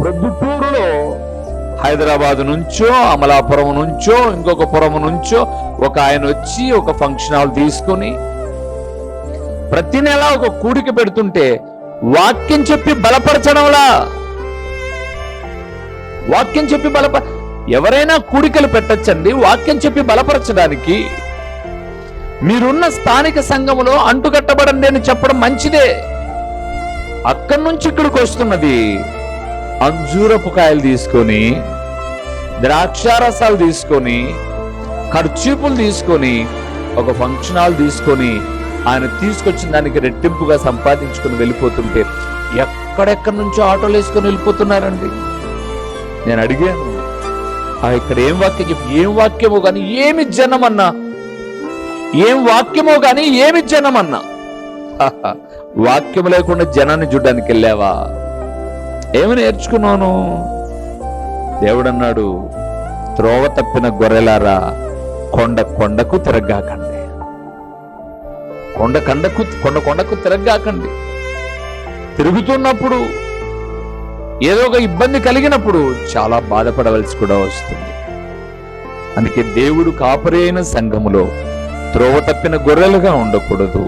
ప్రొద్దుటూరులో హైదరాబాద్ నుంచో అమలాపురం నుంచో ఇంకొక పురం నుంచో ఒక ఆయన వచ్చి ఒక ఫంక్షన్ హాల్ తీసుకొని ప్రతి నెల ఒక కూడిక పెడుతుంటే వాక్యం చెప్పి బలపరచడంలా. వాక్యం చెప్పి బలప ఎవరైనా కూడికలు పెట్టచ్చండి వాక్యం చెప్పి బలపరచడానికి మీరున్న స్థానిక సంఘములో అంటుకట్టబడండి అని చెప్పడం మంచిదే. అక్కడి నుంచి ఇక్కడికి వస్తున్నది. అంజూరపు కాయలు తీసుకొని ద్రాక్షారసాలు తీసుకొని ఖర్చీపులు తీసుకొని ఒక ఫంక్షన్ హాల్ తీసుకొని ఆయన తీసుకొచ్చిన దానికి రెట్టింపుగా సంపాదించుకొని వెళ్ళిపోతుంటే ఎక్కడెక్కడి నుంచో ఆటోలు వేసుకొని వెళ్ళిపోతున్నారండి. నేను అడిగాను ఆ ఇక్కడ ఏం వాక్యం చెప్పి ఏం వాక్యమో కానీ ఏమి జనమన్నా ఏం వాక్యమో కానీ ఏమి జనమన్నా. వాక్యం లేకుండా జనాన్ని చూడడానికి వెళ్ళావా? ఏమి నేర్చుకున్నాను? దేవుడన్నాడు త్రోవ తప్పిన గొర్రెలారా కొండ కొండకు తిరగాకండి కొండ కొండకు కొండ కొండకు తిరగాకండి తిరుగుతున్నప్పుడు ఏదో ఒక ఇబ్బంది కలిగినప్పుడు చాలా బాధపడవలసి కూడా వస్తుంది. అందుకే దేవుడు కాపరైన సంఘములో త్రోవ తప్పిన గొర్రెలుగా ఉండకూడదు.